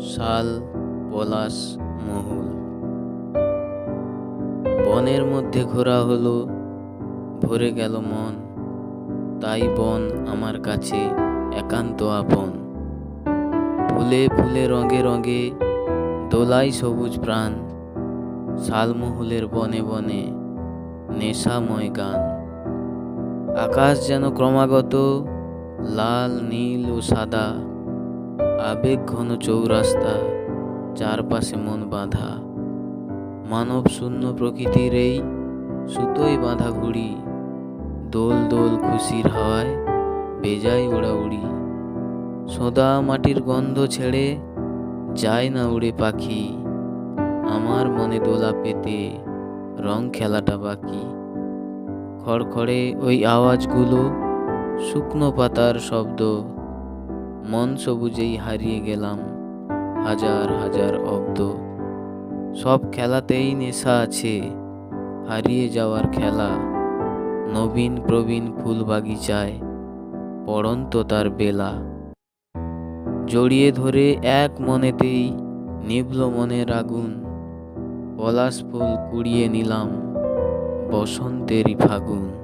শাল, পলাশ, মহুল। বনের মধ্যে ঘোরা হলো, ভরে গেল মন। তাই বন আমার কাছে একান্ত আপন। ফুলে ফুলে রঙে রঙে দোলাই সবুজ প্রাণ। শালমহুলের বনে বনে নেশাময় গান। আকাশ যেন ক্রমাগত লাল, নীল ও সাদা। আবেগ ঘন চৌরাস্তা, চারপাশে মন বাঁধা। মানব শূন্য প্রকৃতির এই সুতোয় বাঁধা ঘুড়ি, দোল দোল খুশির হাওয়ায় বেজায় উড়াউড়ি সোদা মাটির গন্ধ ছেড়ে যায় না উড়ে পাখি, আমার মনে দোলা পেতে রং খেলাটা বাকি। খড়খড়ে ওই আওয়াজগুলো শুকনো পাতার শব্দ মন সবুজেই হারিয়ে গেলাম হাজার হাজার অব্দ। সব খেলাতেই নেশা আছে, হারিয়ে যাওয়ার খেলা। নবীন প্রবীণ ফুল বাগিচায়, পড়ন্ত তার বেলা। জড়িয়ে ধরে এক মনেতেই নিভল মনের আগুন। পলাশ ফুল কুড়িয়ে নিলাম বসন্তেরই ফাগুন।